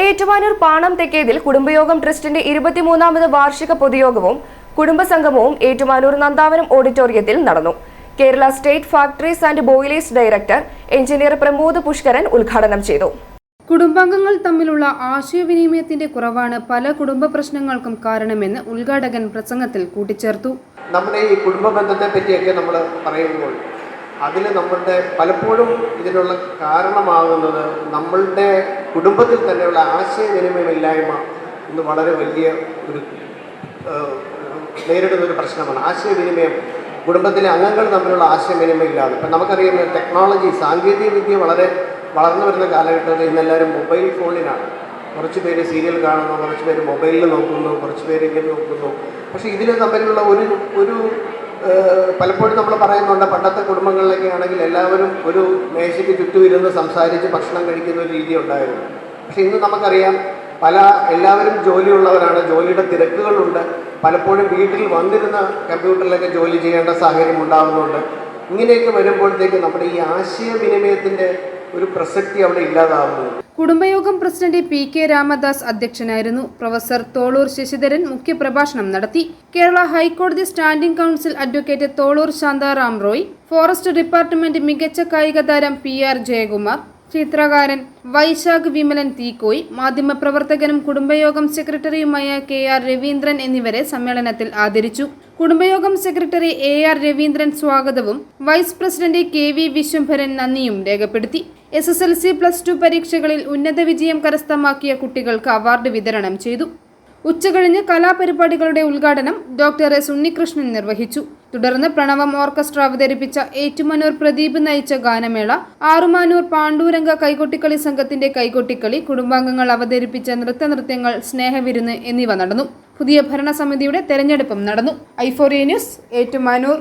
ഏറ്റുമാനൂർ പാണം തെക്കേതിൽ കുടുംബയോഗം ട്രസ്റ്റിന്റെ ഇരുപത്തിമൂന്നാമത് വാർഷിക പൊതുയോഗവും കുടുംബസംഗമവും ഏറ്റുമാനൂർ നന്ദാവനം ഓഡിറ്റോറിയത്തിൽ നടന്നു. Kerala state factories and boilers director engineer Pramod Pushkaran ഉദ്ഘാടനം ചെയ്തു. കുടുംബാംഗങ്ങൾ തമ്മിലുള്ള ആശയവിനിമയത്തിന്റെ കുറവാണ് പല കുടുംബ പ്രശ്നങ്ങൾക്കും കാരണമെന്ന് ഉദ്ഘാടകൻ പ്രസംഗത്തിൽ കൂട്ടിച്ചേർത്തു. നമ്മുടെ ഈ കുടുംബ ബന്ധത്തെ പറ്റിയൊക്കെ നമ്മൾ പറയുമ്പോൾ അതിൽ നമ്മളുടെ പലപ്പോഴും ഇതിനുള്ള കാരണമാകുന്നത് നമ്മളുടെ കുടുംബത്തിൽ തന്നെയുള്ള ആശയവിനിമയമില്ലായ്മ ഇന്ന് വളരെ വലിയ ഒരു നേരിടുന്ന ഒരു പ്രശ്നമാണ്. ആശയവിനിമയം കുടുംബത്തിലെ അംഗങ്ങൾ തമ്മിലുള്ള ആശയവിനിമയം ഇല്ലാതെ. ഇപ്പം നമുക്കറിയാം ടെക്നോളജി സാങ്കേതികവിദ്യ വളരെ വളർന്നു വരുന്ന കാലഘട്ടത്തിൽ ഇന്നെല്ലാവരും മൊബൈൽ ഫോണിലാണ്. കുറച്ച് പേര് സീരിയൽ കാണുന്നു കുറച്ച് പേര് മൊബൈലിൽ നോക്കുന്നു കുറച്ച് പേര് ഇങ്ങനെ നോക്കുന്നു. പക്ഷേ ഇതിൽ തമ്മിലുള്ള ഒരു ഒരു പലപ്പോഴും നമ്മൾ പറയുന്നുണ്ട് പണ്ടത്തെ കുടുംബങ്ങളിലൊക്കെ ആണെങ്കിൽ എല്ലാവരും ഒരു മേശയ്ക്ക് ചുറ്റും ഇരുന്ന് സംസാരിച്ച് ഭക്ഷണം കഴിക്കുന്ന ഒരു രീതി ഉണ്ടായിരുന്നു. പക്ഷേ ഇന്ന് നമുക്കറിയാം പല എല്ലാവരും ജോലിയുള്ളവരാണ് ജോലിയുടെ തിരക്കുകളുണ്ട്. പലപ്പോഴും വീട്ടിൽ വന്നിരുന്ന കമ്പ്യൂട്ടറിലൊക്കെ ജോലി ചെയ്യേണ്ട സാഹചര്യം ഉണ്ടാകുന്നുണ്ട് ഇങ്ങനെയൊക്കെ വരുമ്പോഴത്തേക്ക് നമ്മുടെ ഈ ആശയവിനിമയത്തിന്റെ ഒരു പ്രസക്തി അവിടെ ഇല്ലാതാവുന്നു കുടുംബയോഗം പ്രസിഡന്റ് പി കെ രാമദാസ് അധ്യക്ഷനായിരുന്നു. പ്രൊഫസർ തോളൂർ ശശിധരൻ മുഖ്യപ്രഭാഷണം നടത്തി. കേരള ഹൈക്കോടതി standing counsel advocate Tholur Santharam Roy forest department മികച്ച കായിക താരം പി ആർ ജയകുമാർ ചിത്രകാരൻ വൈശാഖ് വിമലൻ തീക്കോയ് മാധ്യമപ്രവർത്തകനും കുടുംബയോഗം സെക്രട്ടറിയുമായ കെ ആർ രവീന്ദ്രൻ എന്നിവരെ സമ്മേളനത്തിൽ ആദരിച്ചു. കുടുംബയോഗം സെക്രട്ടറി എ ആർ രവീന്ദ്രൻ സ്വാഗതവും vice president K V Viswambharan നന്ദിയും രേഖപ്പെടുത്തി. S S L C plus two പരീക്ഷകളിൽ ഉന്നത വിജയം കരസ്ഥമാക്കിയ കുട്ടികൾക്ക് അവാർഡ് വിതരണം ചെയ്തു. ഉച്ചകഴിഞ്ഞ് കലാപരിപാടികളുടെ ഉദ്ഘാടനം ഡോക്ടർ എസ് ഉണ്ണികൃഷ്ണൻ നിർവഹിച്ചു. തുടർന്ന് പ്രണവം ഓർക്കസ്ട്ര അവതരിപ്പിച്ച ഏറ്റുമാനൂർ പ്രദീപ് നയിച്ച ഗാനമേള ആറുമാനൂർ പാണ്ഡൂരംഗ കൈകൊട്ടിക്കളി സംഘത്തിന്റെ കൈകൊട്ടിക്കളി കുടുംബാംഗങ്ങൾ അവതരിപ്പിച്ച നൃത്തനൃത്യങ്ങൾ സ്നേഹവിരുന്ന് എന്നിവ നടന്നു. പുതിയ ഭരണസമിതിയുടെ തെരഞ്ഞെടുപ്പും നടന്നു. ഐഫോറിയ ന്യൂസ് ഏറ്റുമാനൂർ.